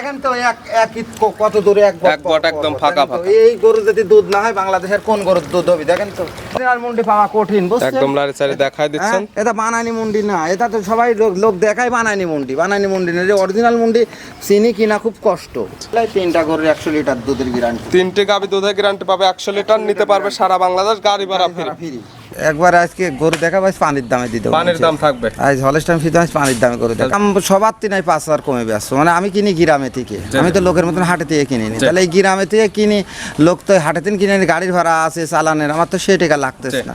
দেখেন তো এক একই ক- কত দূরে এক এক বট একদম ফাঁকা ফাঁকা। এই গরু যদি দুধ না হয় বাংলাদেশের কোন গরুর দুধ হবে? দেখেন তো আর মুন্ডি পাওয়া কঠিন বুঝছেন? একদম লারি চারি দেখাই দিচ্ছেন। হ্যাঁ, এটা বানানি মুন্ডি না এটা তো সবাই লোক লোক দেখায় বানানি মুন্ডি। বানানি মুন্ডি না যে অরিজিনাল মুন্ডি চিনি কিনা খুব কষ্ট। তিনটা গরুর একশো লিটার দুধের গ্যারান্টি তিনটে গাবি দুধের গ্যারান্টি পাবে একশো লিটার নিতে পারবে সারা বাংলাদেশ গাড়ি ভাড়া ফ্রি একবার আজকে গরু দেখাবো আজ পানির দামে দিতে পানির দাম থাকবে। আজ হলস্টাইন ফিতে পানির দামে দেয় দাম সবার তিনাই পাঁচ হাজার কমে ব্যস্ত। মানে আমি কিনি গ্রামে থেকে আমি তো লোকের মতন হাটে থেকে কিনিনি। তাহলে এই গ্রামে থেকে কিনি লোক তো হাটে থেকে কিনে গাড়ির ভাড়া আছে চালানের আমার তো সেই টাকা লাগতেছে না।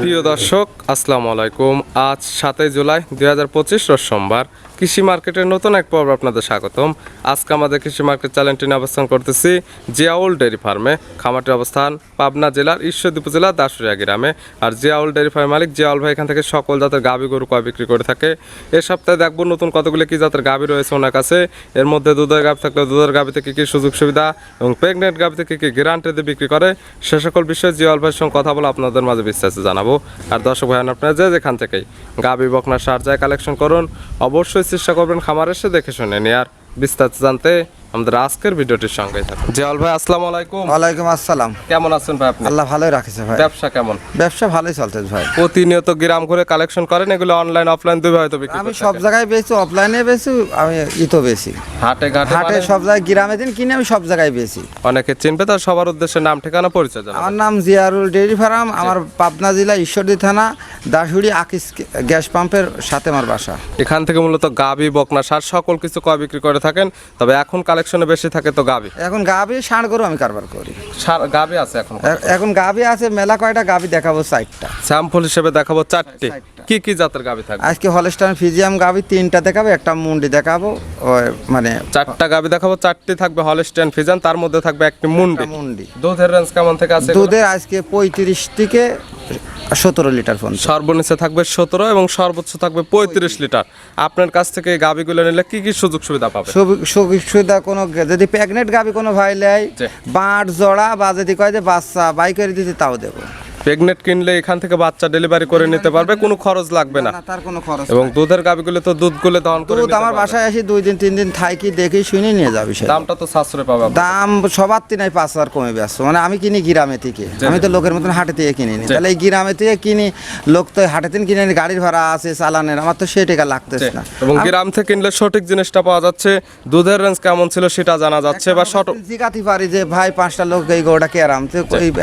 প্রিয় দর্শক আসসালামু আলাইকুম। আজ সাতই জুলাই দুই হাজার পঁচিশ সোমবার। কৃষি মার্কেটের নতুন এক পর্ব আপনাদের স্বাগতম। আজকে আমাদের কৃষি মার্কেট চ্যানেলটি নিয়ে অবস্থান করতেছি জিয়াউল ডেয়ারি ফার্মে। খামারটির অবস্থান পাবনা জেলার ঈশ্বরদী উপজেলার দাসুরিয়া গ্রামে। আর জিয়াউল ডেয়ারি ফার্মের মালিক জিয়াউল ভাই এখান থেকে সকল জাতের গাভী গরু কয় বিক্রি করে থাকে। এ সপ্তাহে দেখব নতুন কতগুলো কি জাতের গাভী রয়েছে ওনার কাছে। এর মধ্যে দুধের গাভী থাকলে দুধের গাভী থেকে কী সুযোগ সুবিধা এবং প্রেগনেন্ট গাভী থেকে কী গ্যারান্টি দিয়ে বিক্রি করে, সে সকল বিষয়ে জিয়াউল ভাইয়ের সঙ্গে কথা বলে আপনাদের মাঝে বিস্তারিত জানাব। আর দর্শক ভাই, আপনারা যে যেখান থেকেই গাভী বকনা সার যায় কালেকশন করুন, অবশ্যই চেষ্টা করবেন খামার এসে দেখে শুনে নিয়ে। আর বিস্তারিত জানতে আমাদের আজকের ভিডিওটির সঙ্গে থাকুন। জিয়াউল ভাই আসসালামু আলাইকুম। ওয়ালাইকুম আসসালাম। কেমন আছেন ভাই আপনি? আল্লাহ ভালোই রাখিছে ভাই। ব্যবসা কেমন? ব্যবসা ভালোই চলছে ভাই। প্রতিনিয়ত গ্রাম ঘুরে কালেকশন করেন এগুলো অনলাইন অফলাইন দুই হয়তো বিক্রি আমি সব জায়গায় বেচি অফলাইনে বেচি আমি ইতো বেশি হাটে ঘাটে হাটে মানে? সব জায়গায় গ্রামে দিন কিনে আমি সব জায়গায় বেচি। অনেকে চিনবে তার সবার উদ্দেশ্যে নাম ঠিকানা পরিচয় জানাবেন। আমার নাম জিয়ারুল ডেইরি ফার্ম আমার পাবনা জেলা ঈশ্বরদী থানা দাসুড়ি আকিস গ্যাস পাম্পের সাথে আমার বাসা। এখান থেকে মূলত গাবি বকনা সার সকল কিছু কয় বিক্রি করে থাকেন তবে এখন কালেকশনে বেশি থাকে তো গাবি? এখন গাবি ষাঁড় গরু আমি কারবার করি। গাবি আছে এখন এখন গাবি আছে মেলা কয়টা গাবি দেখাবো সাইটটা। স্যাম্পল হিসেবে দেখাবো চারটা। কি কি জাতের গাবি থাকবে? আজকে হলস্টাইন ফিজিয়াম গাবি তিনটা দেখাবো একটা মুন্ডি দেখাবো মানে চারটা গাবি দেখাবো চারটি থাকবে হলস্টেন ফিজান তার মধ্যে থাকবে একটি মুন্ডি। মুন্ডি। দুধের রেঞ্জ কেমন থেকে আছে? দুধের আজকে পঁয়ত্রিশ থেকে সতেরো লিটার পর্যন্ত। সর্বনিচে থাকবে সতেরো এবং সর্বোচ্চ থাকবে পঁয়ত্রিশ লিটার। আপনার কাছ থেকে গাবিগুলো নিলে কি কি সুযোগ সুবিধা পাবে? সুযোগ সুবিধা কোনো যদি প্রেগনেন্ট গাবি কোনো ভাই জি। বাঁট জড়া বা যদি কয় যে বাচ্চা বাই করে দিতে তাও দেবো। প্রেগনেন্ট কিনলে এখান থেকে বাচ্চা ডেলিভারি করে নিতে পারবে কোনো খরচ লাগবে না। তার কোনো খরচ এবং দুধের গাবিগুলো তো দুধগুলো দহন করে দুধ আমার বাসায় আসি দুই দিন তিন দিন থাকি দেখি শুনে নিয়ে যাবি সে দামটা তো সাশ্রয় পাবে দাম সবার তিনাই পাঁচ হাজার কমে ব্যস্ত। মানে আমি কিনি গ্রামে থেকে। আমি তো লোকের মতন হাটে থেকে কিনি নি তাহলে এই গ্রামে থেকে কিনি লোক তো হাটে থেকে কিনে গাড়ির ভাড়া আছে চালানের। আমার তো সেই টাকা লাগতেছে না। এবং গ্রাম থেকে কিনলে সঠিক জিনিসটা পাওয়া যাচ্ছে দুধের রেঞ্জ কেমন ছিল সেটা জানা যাচ্ছে বা সঠিক জিগাতে পারি যে ভাই পাঁচটা লোক এই গরুটা কেরাম। তো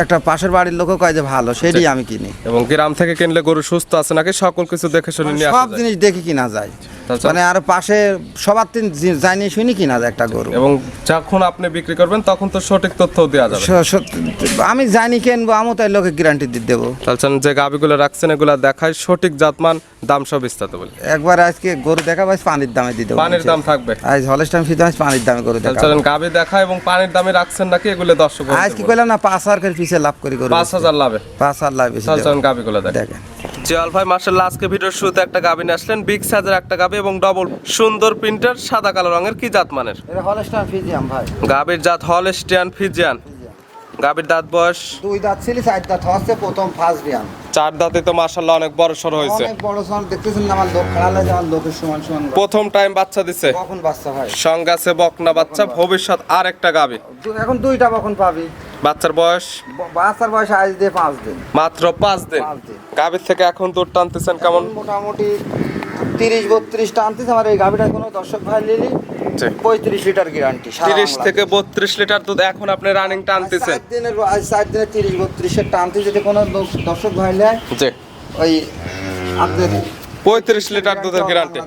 একটা পাশের বাড়ির লোকও কয় যে ভালো। সেটাই আমি কিনি। এবং গ্রাম থেকে কিনলে গরু সুস্থ আছে নাকি? সকল কিছু দেখে শুনে নিয়ে সব জিনিস দেখে কিনা যায়। আচ্ছা। মানে আর পাশে সবার তিন জানি শুনি কিনা একটা গরু। এবং যখন আপনি বিক্রি করবেন তখন তো সঠিক তথ্য দেওয়া যাবে। আমি জানি কিনবো আমিও তাই লোকে গ্যারান্টি দিয়ে দেবো। তাহলে যে গাবিগুলো রাখছেন এগুলো দেখায় সঠিক জাতমান দাম সব বিস্তারিত বলি। একবার আজকে গরু দেখা ভাই পানির দামে দিয়ে দেবো। পানির দাম থাকবে। আজ হলস্টাইন ফিতে আজ পানির দামে গরু তাহলে দেখাবো। চলেন গাবি দেখা এবং পানির দামে রাখছেন নাকি এগুলো দর্শক আজ কি করলাম না পাঁচ হাজার করে পিছিয়ে লাভ করি গরু পাঁচ হাজার লাভে। পাঁচ হাজার লাভ। চলেন গাবিগুলো দেখ দেখেন। জিয়াল ভাই মার্শাল্লাহ আজকে ভিডিওর শুরুতে একটা গাবি নিয়ে আসলেন বিগ সাইজের একটা গাবি এবং ডবল সুন্দর প্রিন্টার সাদা কালো রঙের কি জাত মানের? এটা হলস্টাইন ফিজিয়াম ভাই। গাবির জাত হলস্টিয়ান ফিজিয়ান গাবির দাঁত বয়স? দুই দাঁত ছিল চার দাঁত হচ্ছে প্রথম ফার্স্ট বিয়াম চার দাঁতে তো মার্শাল্লাহ অনেক বড় সড় হয়েছে। অনেক বড় সমান দেখতেছেন না আমার লোক খাড়ালে যে আমার লোকের সমান সমান প্রথম টাইম বাচ্চা দিছে। কখন বাচ্চা ভাই সঙ্গে আছে বকনা বাচ্চা ভবিষ্যৎ আর একটা গাবি। এখন দুইটা কখন পাবি। বাচ্চার বয়স? বাচ্চার বয়স আজ দিয়ে পাঁচ দিন। মাত্র পাঁচ দিন। গাবির থেকে এখন দুধ টানতেছেন কেমন? মোটামুটি তিরিশ বত্রিশ টানতিস আমার এই গাভিটার কোনো দর্শক ভাই নিলি পঁয়ত্রিশ লিটার গ্যারান্টি তিরিশ থেকে বত্রিশ লিটার দুধ এখন আপনি রানিং টানতেছেন? দিনের আজ চার দিনে তিরিশ বত্রিশের টানতে যদি কোনো দর্শক ভাই নেয় ওই আপনার পঁয়ত্রিশ লিটার দুধের গ্যারান্টি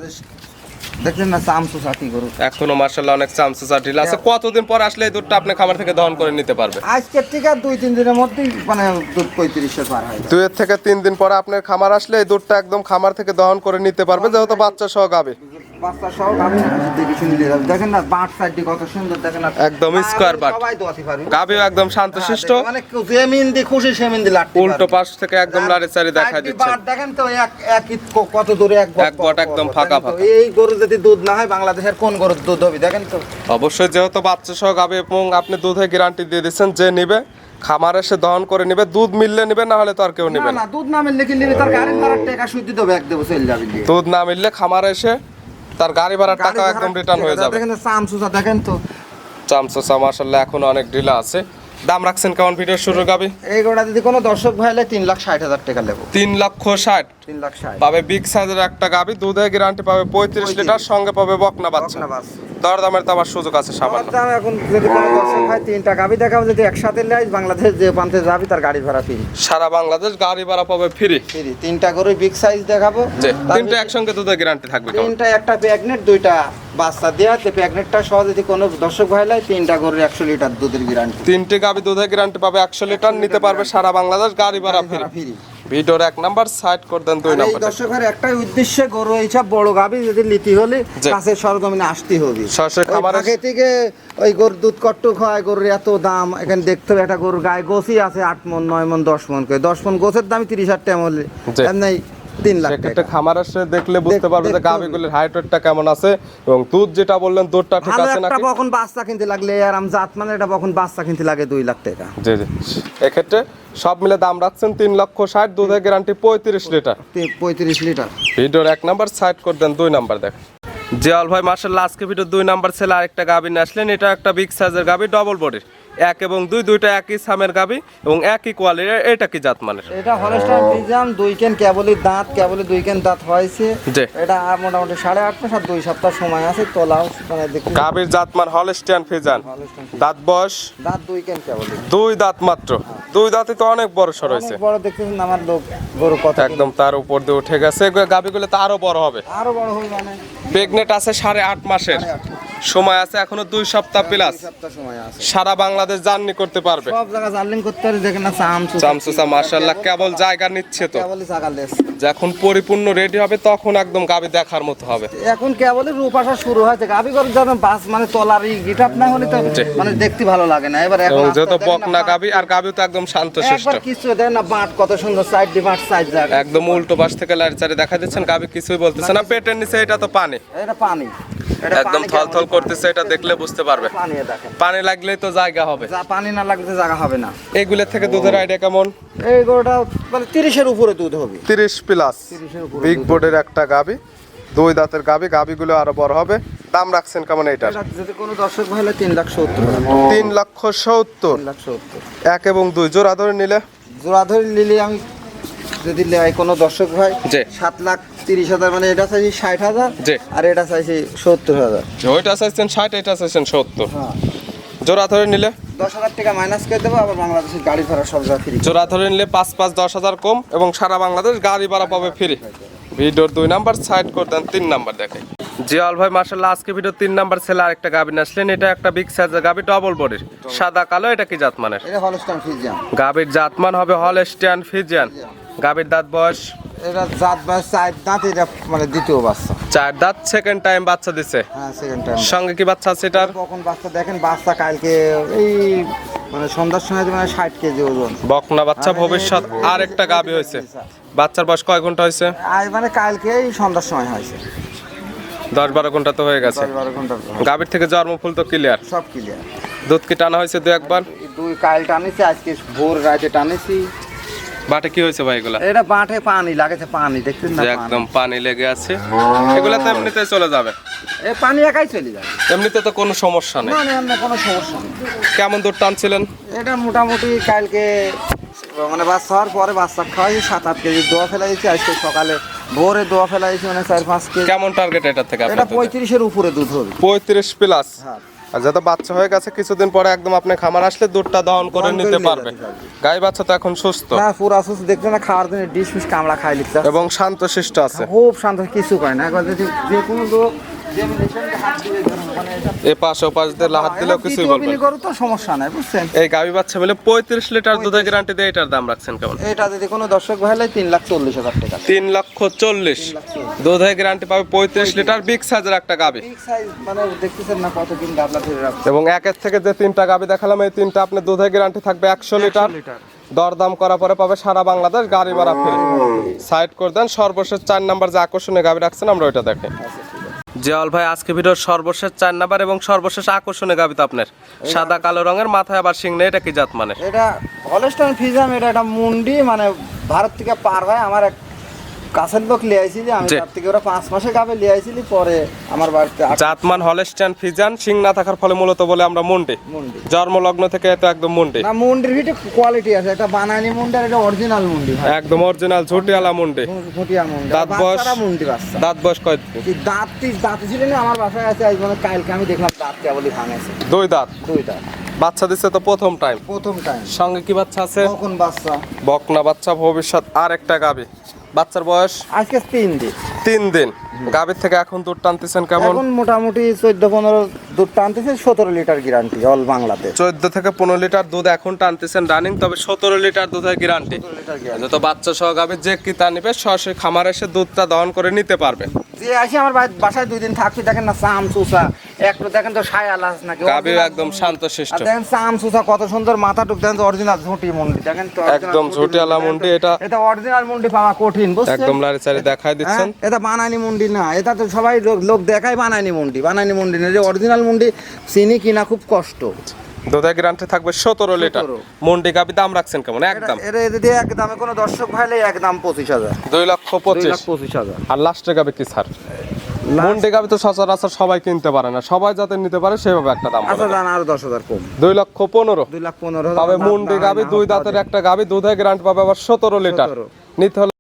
দেখলেন না চামচু সাথী গরু। এখনও মার্শাল্লাহ অনেক চামচে চাটিল আছে কতদিন পর আসলে এই দুধটা আপনি খামার থেকে দহন করে নিতে পারবে আজকে ঠিক আর দুই তিন দিনের মধ্যেই মানে দুধ পার হয় দুই থেকে তিন দিন পর আপনার খামার আসলে এই দুধটা একদম খামার থেকে দহন করে নিতে পারবে যেহেতু বাচ্চা সহ গাবে বাচ্চা সহ গাভি দেখে শুনে নিয়ে যাবে দেখেন না বাঁট সাইডটি কত সুন্দর দেখেন না। একদম square বাট। সবাই দোয়াতে পারবে গাবিও একদম শান্তশিষ্ট। মানে কেউ যে খুশি সে মিন্দি লাটতে উল্টো পাশ থেকে একদম লাড়ি চারি দেখা দিচ্ছে বাট দেখেন তো এক একই কত দূরে এক এক বট একদম ফাঁকা ফাঁকা। এই গরু যদি দুধ না হয় বাংলাদেশের কোন গরুর দুধ হবে? দেখেন তো। অবশ্যই যেহেতু বাচ্চা সহ গাবে এবং আপনি দুধে গ্যারান্টি দিয়ে দিচ্ছেন যে নিবে খামার এসে দহন করে নিবে দুধ মিললে নিবে না হলে তো আর কেউ নিবে না। দুধ না মিললে কি নিবি? তার টাকা সুদ দিতে হবে এক দেবো চলে যাবে দুধ না মিললে খামার এসে তার গাড়ি ভাড়ার টাকা একদম রিটার্ন হয়ে যাবে। দেখেন চাম সুসা দেখেন তো। চামচা মাশাআল্লাহ এখন অনেক ঢিলা আছে। দাম রাখছেন কেমন ভিডিও শুরু গাবি? এই গোটা যদি কোনো দর্শক ভাই হলে তিন লাখ ষাট হাজার টাকা নেব। তিন লক্ষ ষাট। তিন লাখ ষাট। পাবে বিগ সাইজের একটা গাবি দুধে গ্যারান্টি পাবে পঁয়ত্রিশ লিটার সঙ্গে পাবে বকনা বাচ্চা। দরদামের তো আবার সুযোগ আছে সামান্য। এখন যদি কোনো দর্শক তিনটা গাবি দেখাবো যদি একসাথে লাই বাংলাদেশ যে প্রান্তে যাবি তার গাড়ি ভাড়া ফ্রি সারা বাংলাদেশ গাড়ি ভাড়া পাবে ফ্রি ফ্রি তিনটা করে বিগ সাইজ দেখাবো। তিনটা একসঙ্গে দুধে গ্যারান্টি থাকবে তিনটা একটা প্যাগনেট দুইটা বাচ্চা দেওয়া তো প্যাগনেটটা সহ যদি কোনো দর্শক ভাই লাই তিনটা গরুর একশো লিটার দুধের গ্যারান্টি তিনটে গাবি দুধে গ্যারান্টি পাবে একশো লিটার নিতে পারবে সারা বাংলাদেশ গাড়ি ভাড়া ফ্রি ফ্রি ভিডিওর এক নাম্বার সাইড করে দেন দুই এই নাম্বার দর্শকের একটাই উদ্দেশ্যে গরু এইসব বড় গাবি যদি লিতি হলে কাছে সরগমিনে আসতে হবে। সরাসরি খাবার আগে থেকে ওই গরুর দুধ কট্টু খায় গরুর এত দাম এখানে দেখতে হবে একটা গরুর গায়ে গোসি আছে আট মন নয় মন দশ মন করে। দশ মন গোছের দামই তিরিশ হাজার টাকা হলে এমনি তিন লাখ টাকা। খামার এসে দেখলে বুঝতে পারবে যে। গাবিগুলির হাইট ওয়েটটা কেমন আছে এবং দুধ যেটা বললেন দুধটা ঠিক আছে একটা নাকি? বখন বাচ্চা কিনতে লাগলে আর আম জাত মানে এটা বখন বাচ্চা কিনতে লাগে দুই লাখ টাকা। জি জি। এক্ষেত্রে সব মিলে দাম রাখছেন তিন লক্ষ ষাট দুধের গ্যারান্টি পঁয়ত্রিশ লিটার। পঁয়ত্রিশ লিটার। ভিডিওর এক নাম্বার সাইড করে দেন দুই নাম্বার দেখ। জিয়াল ভাই মার্শাল্লাহ আজকে ভিডিও দুই নাম্বার ছেলে আরেকটা গাবি নিয়ে আসলেন। এটা একটা বিগ সাইজের গাবি ডবল বডির এক এবং দুই দুইটা একই সামের গাবি এবং একই কোয়ালিটির এটা কি জাত মানের এটা হলস্টাইন ফ্রিজাম দুই কেন কেবলই দাঁত কেবলই দুই কেন দাঁত হয়েছে। জি। এটা মোটামুটি সাড়ে আট মাস আর দুই সপ্তাহ সময় আছে তোলাও মানে দেখি। গাবির জাত মান হলস্টিয়ান ফিজান দাঁত বয়স? দাঁত দুই কেন কেবলই দুই দাঁত মাত্র। দুই দাঁতে তো অনেক বড় সর হয়েছে। বড় দেখতেছেন আমার লোক গরু কত একদম তার উপর দিয়ে উঠে গেছে। গাবিগুলো তো আরও বড় হবে। আরও বড় হবে মানে প্রেগনেট আছে সাড়ে আট মাসের। সময় আছে এখনও দুই সপ্তাহ প্লাস সময় আছে। সারা বাংলাদেশ জার্নি করতে পারবে। সব জায়গা জার্লিং করতে পারে দেখেন না চাম চামচুসা মার্শাল্লাহ কেবল জায়গা নিচ্ছে তো। যখন পরিপূর্ণ রেডি হবে তখন একদম গাবি দেখার মতো হবে। এখন কেবলই রূপ আসা শুরু হয়েছে। গাবি গরু যখন বাস মানে তলার গিটাপ না হলে তো মানে দেখতে ভালো লাগে না। এবার এখন দেখেন বকনা না, গাবি আর গাবি তো একদম শান্ত শিষ্ট একবার কিছু দেন না বাট কত সুন্দর সাইড দি বাট সাইড জায়গা। একদম উল্টো পাশ থেকে লাইট চারি দেখা দিচ্ছেন গাবি কিছুই বলতেছে না পেটের নিচে এটা তো পানি। এটা পানি। একদম থল থল করতেছে এটা দেখলে বুঝতে পারবে। পানি এ দেখেন। পানি লাগলেই তো জায়গা হবে। পানি না লাগলে জায়গা হবে না। এগুলোর থেকে দুধের আইডিয়া কেমন? এই গরুটা মানে তিরিশের উপরে দুধ হবে। তিরিশ প্লাস 30 এর উপরে বিগ বোর্ডের একটা গাবি। দুই দাঁতের গাবি গাবিগুলো আরও বড় হবে। দাম রাখছেন কেমন এটা যদি কোনো দর্শক ভাই হলে তিন লাখ সত্তর। তিন লক্ষ সত্তর। এক এবং দুই জোড়া ধরে নিলে। জোড়া ধরে নিলে আমি যদি নেয় কোনো দর্শক ভাই। সাত লাখ তিরিশ হাজার মানে এটা চাইছি ষাট হাজার। আর এটা চাইছি সত্তর হাজার। ওইটা চাইছেন ষাট এটা চাইছেন সত্তর। হ্যাঁ। জোড়া ধরে নিলে? দশ হাজার টাকা মাইনাস করে দেবো আবার বাংলাদেশের গাড়ি ভাড়া সব জায়গা ফ্রি জোড়া ধরে নিলে পাঁচ পাঁচ দশ হাজার কম এবং সারা বাংলাদেশ গাড়ি ভাড়া পাবে ফ্রি ভিডিওর দুই নাম্বার সাইড করে দেন তিন নাম্বার দেখে জিয়াল ভাই মার্শাল্লাহ আজকে ভিডিও তিন নাম্বার ছেলে আরেকটা গাবি নিয়ে আসলেন। এটা একটা বিগ সাইজের গাবি ডবল বডির সাদা কালো এটা কি জাত মানের গাবির জাতমান হবে হলস্টিয়ান ফিজিয়ান গাবির দাঁত বয়স এটা জাত বাস চার দাঁত এটা মানে দ্বিতীয় বাচ্চা। চার দাঁত সেকেন্ড টাইম বাচ্চা দিছে। হ্যাঁ সেকেন্ড টাইম সঙ্গে কি বাচ্চা আছে এটার? কখন বাচ্চা দেখেন বাচ্চা কালকে এই মানে সন্ধ্যার সময় মানে ষাট কেজি ওজন। বকনা বাচ্চা ভবিষ্যৎ আর একটা গাবি হয়েছে। বাচ্চার বয়স কয় ঘণ্টা হয়েছে? আজ মানে কালকে এই সন্ধ্যার সময় হয়েছে। দশ বারো ঘণ্টা তো হয়ে গেছে। গাবির থেকে জন্মফুল তো ক্লিয়ার সব ক্লিয়ার দুধ কি টানা হয়েছে দু একবার? দুই কাল টানেছি আজকে ভোর রাতে টানেছি। বাটে কি হয়েছে ভাই এগুলা? এটা বাঁটে পানি লাগেছে পানি দেখতেন না একদম পানি লেগে আছে। এগুলা তো এমনিতে চলে যাবে। এ পানি একাই চলে যাবে। এমনিতে তো কোনো সমস্যা নেই। মানে এমনি কোনো সমস্যা নেই। কেমন দুধ টানছিলেন? এটা মোটামুটি কালকে মানে বাচ্চা হওয়ার পরে বাচ্চা খাওয়াইছি সাত আট কেজি দোয়া ফেলা দিয়েছি আজকে সকালে ভোরে দোয়া ফেলা দিয়েছি মানে চার পাঁচ কেজি। কেমন টার্গেট এটা থেকে এটা পঁয়ত্রিশের উপরে দুধ হবে। পঁয়ত্রিশ প্লাস হ্যাঁ। আর যত বাচ্চা হয়ে গেছে কিছুদিন পরে একদম আপনি খামার আসলে দুধটা দহন করে নিতে পারবে গাই বাচ্চা তো এখন সুস্থ। না পুরো আসুস দেখতে না খাওয়ার জন্য ডিশ মিশ কামড়া খাই লিখতে এবং শান্ত শিষ্ট আছে। খুব শান্ত কিছু করে না। যে কোনো লোক এ পাশ ও পাশ দিয়ে লাহাত দিলেও কিছুই দ্বিতীয় বলবে বিলি না। গরু তো সমস্যা নাই বুঝছেন? এই গাভী বাচ্চা লিটার দুধের গ্যারান্টি দিয়ে এটার দাম রাখছেন কেমন? এটা যদি কোনো দর্শক ভাই হয় তিন লাখ চল্লিশ হাজার টাকা। তিন লক্ষ চল্লিশ। দুধের গ্যারান্টি পাবে পঁয়ত্রিশ লিটার বিগ সাইজের একটা গাভী। বিগ সাইজ মানে দেখতেছেন না কতদিন গাবলা ধরে রাখছে এবং একের থেকে যে তিনটা দেখালাম এই তিনটা আপনি দুধের গ্যারান্টি থাকবে একশো লিটার। লিটার। দরদাম করার পরে পাবে সারা বাংলাদেশ গাড়ি ভাড়া ফ্রি সাইড করে দেন সর্বশেষ চার নাম্বার যে আকর্ষণীয় গাভী রাখছেন আমরা ওইটা দেখে জিয়াউল ভাই আজকে ভিডিওর সর্বশেষ চার নাম্বার এবং সর্বশেষ আকর্ষণে গাবি তো আপনার। সাদা কালো রঙের মাথায় আবার সিং নেই এটা কি জাত মানে? এটা হলস্টাইন ফিজাম এটা একটা মুন্ডি মানে ভারত থেকে পার হয় আমার এক কাছের লোক লিয়ে আইছিলি আমি তার থেকে ওরা পাঁচ মাসে গাবে লিয়ে আইছিলি পরে আমার বাড়িতে জাতমান হলেস্টান ফিজান সিং না থাকার ফলে মূলত বলে আমরা মুন্ডি। মুন্ডি। জন্মলগ্ন থেকে তো একদম মুন্ডি। না মুন্ডির ভিতরে কোয়ালিটি আছে একটা বানানি মুন্ডি আর এটা অরিজিনাল মুন্ডি একদম অরিজিনাল ঝুটিয়ালা মুন্ডি। ফুটিয়া মুন্ডি। দাঁত বয়স? বাচ্চারা মুন্ডি বাচ্চা। দাঁত বয়স কয় দাঁত দাঁত ছিল না আমার বাসায় আছে আজ মানে কালকে আমি দেখলাম দাঁত কেবলই ভাঙেছে। দুই দাঁত? দুই দাঁত। বাচ্চা দিচ্ছে তো প্রথম টাইম প্রথম টাইম সঙ্গে কি বাচ্চা আছে? কখন বাচ্চা। বকনা বাচ্চা ভবিষ্যৎ আর একটা গাবি। বাচ্চার বয়স? আজকে তিন দিন। তিন দিন। গাভীর থেকে এখন দুধ টানতেছেন কেমন? এখন মোটামুটি চোদ্দ পনেরো দুধ টানতেছে সতেরো লিটার গ্যারান্টি অল বাংলাতে চোদ্দ থেকে পনেরো লিটার দুধ এখন টানতেছেন রানিং তবে সতেরো লিটার দুধের গ্যারান্টি বাচ্চা সহ যে কি তা নিবে সরাসরি খামার এসে দুধটা দহন করে নিতে পারবে। যে আসি আমার বাসায় দুই দিন থাকছি দেখেন না চাম চুষা। একটু দেখেন তো সায় নাকি। একদম মুন্ডি। শান্তশিষ্ট আর দেখেন চাম চুষা কত সুন্দর মাথা টুক দেখেন তো অরিজিনাল ঝুঁটি মুন্ডি। দেখেন তো একদম ঝুঁটি মুন্ডি, এটা- এটা অরিজিনাল মুন্ডি পাওয়া কঠিন বুঝছেন? একদম লারি চারি দেখাই দিচ্ছেন। হ্যাঁ, এটা বানানি মুন্ডি না এটা তো সবাই লোক- লোক দেখায় বানানি মুন্ডি। বানানি মুন্ডি না যে অরিজিনাল মুন্ডি চিনি কিনা খুব কষ্ট। দুধের গ্যারান্টি থাকবে সতেরো লিটার। 17 মন্ডি গাভী দাম রাখছেন কেমন? একদম। এটা যদি এক কোনো দর্শক ভাইলে এক দাম পঁচিশ হাজার। দুই লক্ষ পঁচিশ। পঁচিশ হাজার। আর লাস্টে গাবে কি স্যার? মন্ডি গাভী তো সচরাচর সবাই কিনতে পারে না। সবাই যাতে নিতে পারে সেভাবে একটা দাম আচ্ছা। দান আরও দশ হাজার কম। দুই লক্ষ পনেরো। দুই লাখ পনেরো হাজার মুন্ডি গাভী না দুই দাঁতের একটা গাভী দুধের গ্যারান্টি পাবে আবার সতেরো লিটার। 17 নিতে হলে